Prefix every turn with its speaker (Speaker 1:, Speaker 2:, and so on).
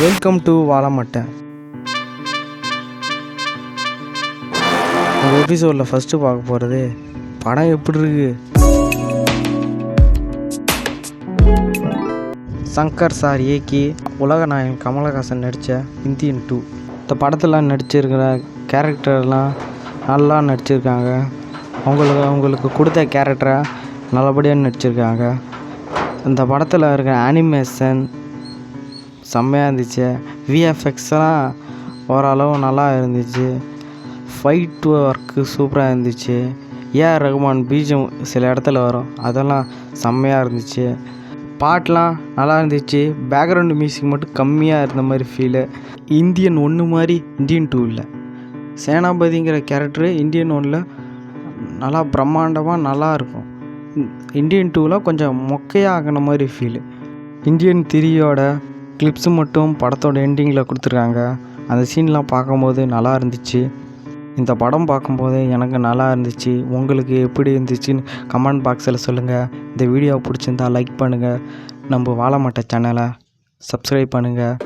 Speaker 1: Welcome to வாழமட்டை இந்த எபிசோடில் first பார்க்க போகிறது படம் எப்படி இருக்கு? சங்கர் சார் இயக்கி உலகநாயகன் கமலஹாசன் நடித்த இந்தியன் டூ இந்த படத்தில் நடிச்சிருக்கிற கேரக்டர்லாம் நல்லா நடிச்சிருக்காங்க. அவங்களுக்கு அவங்களுக்கு கொடுத்த கேரக்டரை நல்லபடியாக நடிச்சிருக்காங்க. இந்த படத்தில் இருக்கிற அனிமேஷன் செம்மையாக இருந்துச்சு. விஎஃப்எக்ஸ்லாம் ஓரளவு நல்லா இருந்துச்சு. ஃபைட் ஒர்க்கு சூப்பராக இருந்துச்சு. ஏஆர் ரகுமான் பீஜம் சில இடத்துல வரும். அதெல்லாம் செம்மையாக இருந்துச்சு. பாட்டெலாம் நல்லா இருந்துச்சு. பேக்ரவுண்டு மியூசிக் மட்டும் கம்மியாக இருந்த மாதிரி ஃபீலு இந்தியன் ஒன்று மாதிரி இந்தியன் டூ இல்லை. சேனாபதிங்கிற கேரக்டரு இந்தியன் ஒன்றில் நல்லா பிரம்மாண்டமாக நல்லா இருக்கும். இந்தியன் டூவில் கொஞ்சம் மொக்கையாக ஆகின மாதிரி ஃபீலு இந்தியன் திரியோட கிளிப்ஸு மட்டும் படத்தோட எண்டிங்கில் கொடுத்துருக்காங்க. அந்த சீன்லாம் பார்க்கும்போது நல்லா இருந்துச்சு. இந்த படம் பார்க்கும்போது எனக்கு நல்லா இருந்துச்சு. உங்களுக்கு எப்படி இருந்துச்சுன்னு கமெண்ட் பாக்ஸில் சொல்லுங்கள் இந்த வீடியோ பிடிச்சிருந்தா லைக் பண்ணுங்கள் நம்ம வாழமாட்ட சேனலை சப்ஸ்கிரைப் பண்ணுங்கள்